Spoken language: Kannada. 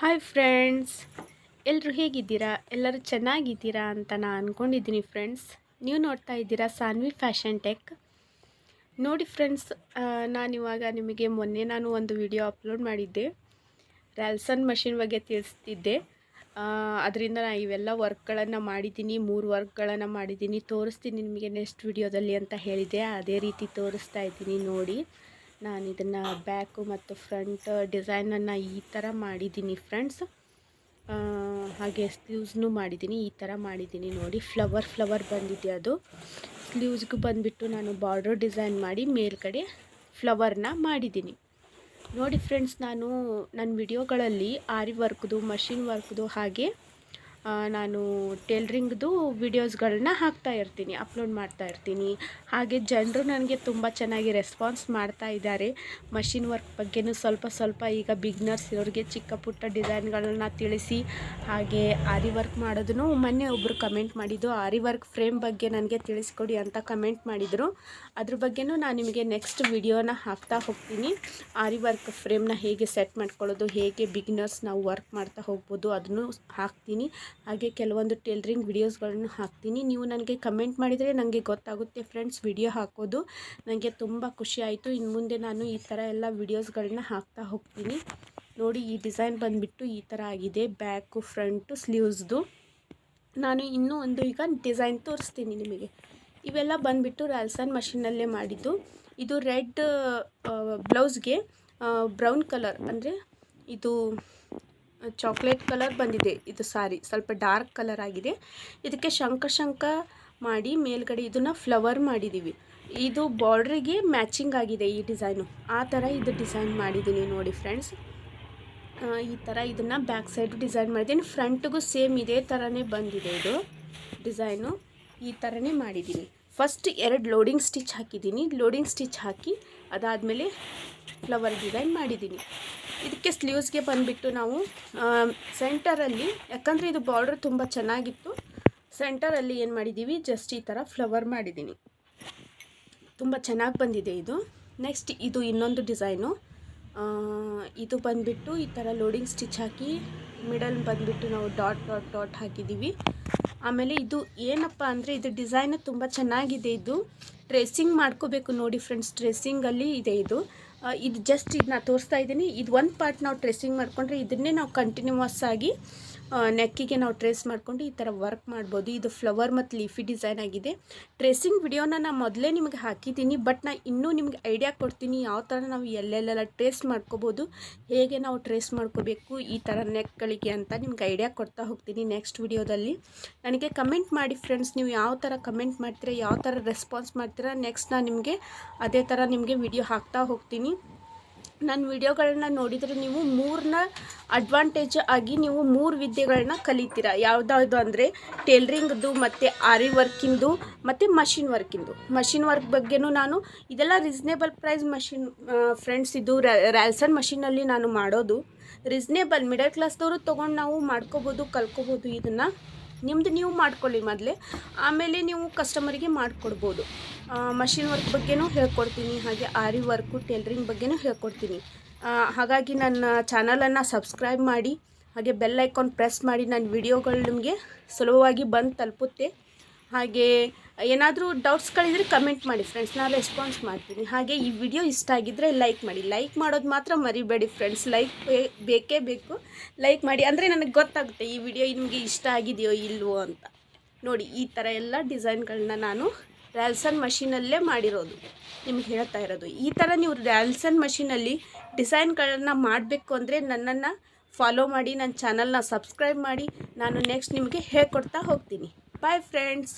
ಹಾಯ್ ಫ್ರೆಂಡ್ಸ್ ಎಲ್ಲರೂ ಹೇಗಿದ್ದೀರಾ? ಎಲ್ಲರೂ ಚೆನ್ನಾಗಿದ್ದೀರಾ ಅಂತ ನಾನು ಅಂದ್ಕೊಂಡಿದ್ದೀನಿ ಫ್ರೆಂಡ್ಸ್ ನೀವು ನೋಡ್ತಾ ಇದ್ದೀರಾ ಸಾನ್ವಿ ಫ್ಯಾಷನ್ ಟೆಕ್ ನೋಡಿ ಫ್ರೆಂಡ್ಸ್ ನಾನಿವಾಗ ನಿಮಗೆ ಮೊನ್ನೆ ನಾನು ಒಂದು ವಿಡಿಯೋ ಅಪ್ಲೋಡ್ ಮಾಡಿದ್ದೆ. ರ್ಯಾಲ್ಸನ್ ಮಷಿನ್ ಬಗ್ಗೆ ತಿಳಿಸ್ತಿದ್ದೆ. ಅದರಿಂದ ನಾನು ಇವೆಲ್ಲ ವರ್ಕ್ಗಳನ್ನು ಮಾಡಿದ್ದೀನಿ, ಮೂರು ವರ್ಕ್ಗಳನ್ನು ಮಾಡಿದ್ದೀನಿ. ತೋರಿಸ್ತೀನಿ ನಿಮಗೆ ನೆಕ್ಸ್ಟ್ ವಿಡಿಯೋದಲ್ಲಿ ಅಂತ ಹೇಳಿದೆ ಅದೇ ರೀತಿ ತೋರಿಸ್ತಾ ಇದ್ದೀನಿ ನೋಡಿ. ನಾನು ಇದನ್ನು ಬ್ಯಾಕು ಮತ್ತು ಫ್ರಂಟ್ ಡಿಸೈನನ್ನು ಈ ಥರ ಮಾಡಿದ್ದೀನಿ ಫ್ರೆಂಡ್ಸ್ ಹಾಗೆ ಸ್ಲೀವ್ಸ್ನು ಮಾಡಿದ್ದೀನಿ ಈ ಥರ ಮಾಡಿದ್ದೀನಿ ನೋಡಿ. ಫ್ಲವರ್ ಫ್ಲವರ್ ಬಂದಿದೆ ಅದು? ಸ್ಲೀವ್ಸ್ಗೂ ಬಂದುಬಿಟ್ಟು ನಾನು ಬಾರ್ಡರ್ ಡಿಸೈನ್ ಮಾಡಿ ಮೇಲ್ಗಡೆ ಫ್ಲವರ್ನ ಮಾಡಿದ್ದೀನಿ ನೋಡಿ ಫ್ರೆಂಡ್ಸ್ ನಾನು ನನ್ನ ವಿಡಿಯೋಗಳಲ್ಲಿ ಆರಿ ವರ್ಕ್ದು ಮಷಿನ್ ವರ್ಕ್ದು ಹಾಗೆ ನಾನು ಟೇಲ್ರಿಂಗ್ದು ವಿಡಿಯೋಸ್ಗಳನ್ನ ಹಾಕ್ತಾ ಇರ್ತೀನಿ, ಅಪ್ಲೋಡ್ ಮಾಡ್ತಾ ಇರ್ತೀನಿ. ಹಾಗೆ ಜನರು ನನಗೆ ತುಂಬ ಚೆನ್ನಾಗಿ ರೆಸ್ಪಾನ್ಸ್ ಮಾಡ್ತಾ ಇದ್ದಾರೆ. ಮಷಿನ್ ವರ್ಕ್ ಬಗ್ಗೆನೂ ಸ್ವಲ್ಪ ಸ್ವಲ್ಪ ಈಗ ಬಿಗ್ನರ್ಸ್ ಇರೋರಿಗೆ ಚಿಕ್ಕ ಪುಟ್ಟ ಡಿಸೈನ್ಗಳನ್ನ ತಿಳಿಸಿ, ಹಾಗೆ ಆರಿ ವರ್ಕ್ ಮಾಡೋದನ್ನು ಮೊನ್ನೆ ಒಬ್ಬರು ಕಮೆಂಟ್ ಮಾಡಿದ್ದು, ಆರಿ ವರ್ಕ್ ಫ್ರೇಮ್ ಬಗ್ಗೆ ನನಗೆ ತಿಳಿಸ್ಕೊಡಿ ಅಂತ ಕಮೆಂಟ್ ಮಾಡಿದರು. ಅದ್ರ ಬಗ್ಗೆನೂ ನಾನು ನಿಮಗೆ ನೆಕ್ಸ್ಟ್ ವಿಡಿಯೋನ ಹಾಕ್ತಾ ಹೋಗ್ತೀನಿ. ಆರಿ ವರ್ಕ್ ಫ್ರೇಮ್ನ ಹೇಗೆ ಸೆಟ್ ಮಾಡ್ಕೊಳ್ಳೋದು, ಹೇಗೆ ಬಿಗ್ನರ್ಸ್ ನಾವು ವರ್ಕ್ ಮಾಡ್ತಾ ಹೋಗ್ಬೋದು ಅದನ್ನು ಹಾಕ್ತೀನಿ. ಹಾಗೆ ಕೆಲವೊಂದು ಟೇಲ್ರಿಂಗ್ ವಿಡಿಯೋಸ್ಗಳನ್ನು ಹಾಕ್ತೀನಿ. ನೀವು ನನಗೆ ಕಮೆಂಟ್ ಮಾಡಿದರೆ ನನಗೆ ಗೊತ್ತಾಗುತ್ತೆ ಫ್ರೆಂಡ್ಸ್ ವಿಡಿಯೋ ಹಾಕೋದು. ನನಗೆ ತುಂಬ ಖುಷಿ ಆಯಿತು. ಇನ್ನು ಮುಂದೆ ನಾನು ಈ ಥರ ಎಲ್ಲ ವಿಡಿಯೋಸ್ಗಳನ್ನ ಹಾಕ್ತಾ ಹೋಗ್ತೀನಿ. ನೋಡಿ, ಈ ಡಿಸೈನ್ ಬಂದುಬಿಟ್ಟು ಈ ಥರ ಆಗಿದೆ. ಬ್ಯಾಕು, ಫ್ರಂಟು, ಸ್ಲೀವ್ಸ್ದು. ನಾನು ಇನ್ನೂ ಒಂದು ಈಗ ಡಿಸೈನ್ ತೋರಿಸ್ತೀನಿ ನಿಮಗೆ. ಇವೆಲ್ಲ ಬಂದುಬಿಟ್ಟು ರಾಲ್ಸನ್ ಮಷಿನಲ್ಲೇ ಮಾಡಿದ್ದು. ಇದು ರೆಡ್ ಬ್ಲೌಸ್ಗೆ ಬ್ರೌನ್ ಕಲರ್. ಅಂದರೆ ಇದು ಚಾಕ್ಲೇಟ್ ಕಲರ್ ಬಂದಿದೆ ಇದು ಸಾರಿ. ಸ್ವಲ್ಪ ಡಾರ್ಕ್ ಕಲರ್ ಆಗಿದೆ. ಇದಕ್ಕೆ ಶಂಕ ಶಂಕ ಮಾಡಿ ಮೇಲ್ಗಡೆ ಇದನ್ನು ಫ್ಲವರ್ ಮಾಡಿದ್ದೀವಿ ಇದು ಬಾರ್ಡ್ರಿಗೆ ಮ್ಯಾಚಿಂಗ್ ಆಗಿದೆ ಈ ಡಿಸೈನು. ಆ ಥರ ಇದು ಡಿಸೈನ್ ಮಾಡಿದ್ದೀನಿ ನೋಡಿ ಫ್ರೆಂಡ್ಸ್ ಈ ಥರ ಇದನ್ನು ಬ್ಯಾಕ್ ಸೈಡ್ ಡಿಸೈನ್ ಮಾಡಿದ್ದೀನಿ ಫ್ರಂಟ್ಗೂ ಸೇಮ್ ಇದೇ ಥರನೇ ಬಂದಿದೆ ಇದು ಡಿಸೈನು. ಈ ಥರನೇ ಮಾಡಿದ್ದೀನಿ ಫಸ್ಟ್ ಎರಡು ಲೋಡಿಂಗ್ ಸ್ಟಿಚ್ ಹಾಕಿದ್ದೀನಿ ಲೋಡಿಂಗ್ ಸ್ಟಿಚ್ ಹಾಕಿ ಅದಾದಮೇಲೆ ಫ್ಲವರ್ ಡಿಸೈನ್ ಮಾಡಿದ್ದೀನಿ ಇದಕ್ಕೆ ಸ್ಲೀವ್ಸ್ಗೆ ಬಂದುಬಿಟ್ಟು ನಾವು ಸೆಂಟರಲ್ಲಿ, ಯಾಕಂದರೆ ಇದು ಬಾರ್ಡ್ರ್ ತುಂಬ ಚೆನ್ನಾಗಿತ್ತು, ಸೆಂಟರಲ್ಲಿ ಏನು ಮಾಡಿದ್ದೀವಿ ಜಸ್ಟ್ ಈ ಥರ ಫ್ಲವರ್ ಮಾಡಿದ್ದೀನಿ ತುಂಬ ಚೆನ್ನಾಗಿ ಬಂದಿದೆ ಇದು. ನೆಕ್ಸ್ಟ್ ಇದು ಇನ್ನೊಂದು ಡಿಸೈನು. ಇದು ಬಂದುಬಿಟ್ಟು ಈ ಥರ ಲೋಡಿಂಗ್ ಸ್ಟಿಚ್ ಹಾಕಿ, ಮಿಡಲ್ ಬಂದುಬಿಟ್ಟು ನಾವು ಡಾಟ್ ಡಾಟ್ ಡಾಟ್ ಹಾಕಿದ್ದೀವಿ ಆಮೇಲೆ ಇದು ಏನಪ್ಪ ಅಂದರೆ, ಇದು ಡಿಸೈನು ತುಂಬ ಚೆನ್ನಾಗಿದೆ ಇದು. ಡ್ರೆಸ್ಸಿಂಗ್ ಮಾಡ್ಕೋಬೇಕು ನೋಡಿ ಫ್ರೆಂಡ್ಸ್ ಡ್ರೆಸ್ಸಿಂಗಲ್ಲಿ ಇದೆ ಇದು. ಇದು ಜಸ್ಟ್ ಇದನ್ನ ತೋರಿಸ್ತಾ ಇದ್ದೀನಿ. ಇದು ಒಂದು ಪಾರ್ಟ್ ನಾವು ಟ್ರೆಸ್ಸಿಂಗ್ ಮಾಡಿಕೊಂಡ್ರೆ ಇದನ್ನೇ ನಾವು ಕಂಟಿನ್ಯೂವಸ್ ಆಗಿ ನೆಕ್ಕಿಗೆ ನಾವು ಟ್ರೇಸ್ ಮಾಡಿಕೊಂಡು ಈ ಥರ ವರ್ಕ್ ಮಾಡ್ಬೋದು. ಇದು ಫ್ಲವರ್ ಮತ್ತು ಲೀಫಿ ಡಿಸೈನ್ ಆಗಿದೆ. ಟ್ರೇಸಿಂಗ್ ವಿಡಿಯೋನ ನಾನು ಮೊದಲೇ ನಿಮಗೆ ಹಾಕಿದ್ದೀನಿ, ಬಟ್ ನಾನು ಇನ್ನೂ ನಿಮಗೆ ಐಡಿಯಾ ಕೊಡ್ತೀನಿ ಯಾವ ಥರ ನಾವು ಎಲ್ಲೆಲ್ಲೆಲ್ಲ ಟ್ರೇಸ್ ಮಾಡ್ಕೋಬೋದು, ಹೇಗೆ ನಾವು ಟ್ರೇಸ್ ಮಾಡ್ಕೋಬೇಕು, ಈ ಥರ ನೆಕ್ಗಳಿಗೆ ಅಂತ ನಿಮ್ಗೆ ಐಡಿಯಾ ಕೊಡ್ತಾ ಹೋಗ್ತೀನಿ ನೆಕ್ಸ್ಟ್ ವಿಡಿಯೋದಲ್ಲಿ. ನನಗೆ ಕಮೆಂಟ್ ಮಾಡಿ ಫ್ರೆಂಡ್ಸ್, ನೀವು ಯಾವ ಥರ ಕಮೆಂಟ್ ಮಾಡ್ತೀರಾ, ಯಾವ ಥರ ರೆಸ್ಪಾನ್ಸ್ ಮಾಡ್ತೀರಾ, ನೆಕ್ಸ್ಟ್ ನಾನು ನಿಮಗೆ ಅದೇ ಥರ ನಿಮಗೆ ವಿಡಿಯೋ ಹಾಕ್ತಾ ಹೋಗ್ತೀನಿ. ನನ್ನ ವಿಡಿಯೋಗಳನ್ನ ನೋಡಿದರೆ ನೀವು ಮೂರನ್ನ ಅಡ್ವಾಂಟೇಜ್ ಆಗಿ ನೀವು ಮೂರು ವಿದ್ಯೆಗಳನ್ನ ಕಲಿತೀರ. ಯಾವುದಾವುದು ಅಂದರೆ ಟೇಲ್ರಿಂಗ್ದು ಮತ್ತು ಆರಿ ವರ್ಕಿಂದು ಮತ್ತು ಮಷಿನ್ ವರ್ಕಿಂದು ಮಷಿನ್ ವರ್ಕ್ ಬಗ್ಗೆನೂ ನಾನು ಇದೆಲ್ಲ ರೀಸ್ನೇಬಲ್ ಪ್ರೈಸ್ ಮಷಿನ್ ಫ್ರೆಂಡ್ಸ್ ಇದು ರ್ಯಾಲ್ಸನ್ ಮಷಿನಲ್ಲಿ ನಾನು ಮಾಡೋದು. ರೀಸ್ನೇಬಲ್ ಮಿಡಲ್ ಕ್ಲಾಸ್ದವರು ತೊಗೊಂಡು ನಾವು ಮಾಡ್ಕೋಬೋದು, ಕಲ್ಕೋಬೋದು, ಇದನ್ನು ನಿಮ್ಮದು ನೀವು ಮಾಡ್ಕೊಳ್ಳಿ ಮೊದಲೇ. ಆಮೇಲೆ ನೀವು ಕಸ್ಟಮರಿಗೆ ಮಾಡಿಕೊಡ್ಬೋದು. ಮಷಿನ್ ವರ್ಕ್ ಬಗ್ಗೆನೂ ಹೇಳ್ಕೊಡ್ತೀನಿ, ಹಾಗೆ ಆರಿ ವರ್ಕು ಟೇಲ್ರಿಂಗ್ ಬಗ್ಗೆನೂ ಹೇಳ್ಕೊಡ್ತೀನಿ. ಹಾಗಾಗಿ ನನ್ನ ಚಾನಲನ್ನು ಸಬ್ಸ್ಕ್ರೈಬ್ ಮಾಡಿ, ಹಾಗೆ ಬೆಲ್ ಐಕಾನ್ ಪ್ರೆಸ್ ಮಾಡಿ, ನನ್ನ ವಿಡಿಯೋಗಳು ನಿಮಗೆ ಸುಲಭವಾಗಿ ಬಂದು ತಲುಪುತ್ತೆ. ಹಾಗೆ ಏನಾದರೂ ಡೌಟ್ಸ್ಗಳಿದ್ರೆ ಕಮೆಂಟ್ ಮಾಡಿ ಫ್ರೆಂಡ್ಸ್ ನಾನು ರೆಸ್ಪಾನ್ಸ್ ಮಾಡ್ತೀನಿ. ಹಾಗೆ ಈ ವಿಡಿಯೋ ಇಷ್ಟ ಆಗಿದ್ದರೆ ಲೈಕ್ ಮಾಡಿ. ಲೈಕ್ ಮಾಡೋದು ಮಾತ್ರ ಮರಿಬೇಡಿ ಫ್ರೆಂಡ್ಸ್ ಲೈಕ್ ಬೇಕೇ ಬೇಕು. ಲೈಕ್ ಮಾಡಿ. ಅಂದರೆ ನನಗೆ ಗೊತ್ತಾಗುತ್ತೆ, ಈ ವಿಡಿಯೋ ನಿಮಗೆ ಇಷ್ಟ ಆಗಿದೆಯೋ ಇಲ್ವೋ ಅಂತ. ನೋಡಿ, ಈ ಥರ ಎಲ್ಲ ಡಿಸೈನ್ಗಳನ್ನ ನಾನು ರ್ಯಾಲ್ಸನ್ ಮಷೀನಲ್ಲೇ ಮಾಡಿರೋದು. ನಿಮ್ಗೆ ಹೇಳ್ತಾ ಇರೋದು. ಈ ಥರ ನೀವು ರ್ಯಾಲ್ಸನ್ ಮಷೀನಲ್ಲಿ ಡಿಸೈನ್ಗಳನ್ನ ಮಾಡಬೇಕು ಅಂದರೆ ನನ್ನನ್ನು ಫಾಲೋ ಮಾಡಿ ನನ್ನ ಚಾನಲ್ನ ಸಬ್ಸ್ಕ್ರೈಬ್ ಮಾಡಿ. ನಾನು ನೆಕ್ಸ್ಟ್ ನಿಮಗೆ ಹೇಳ್ಕೊಡ್ತಾ ಹೋಗ್ತೀನಿ. Bye friends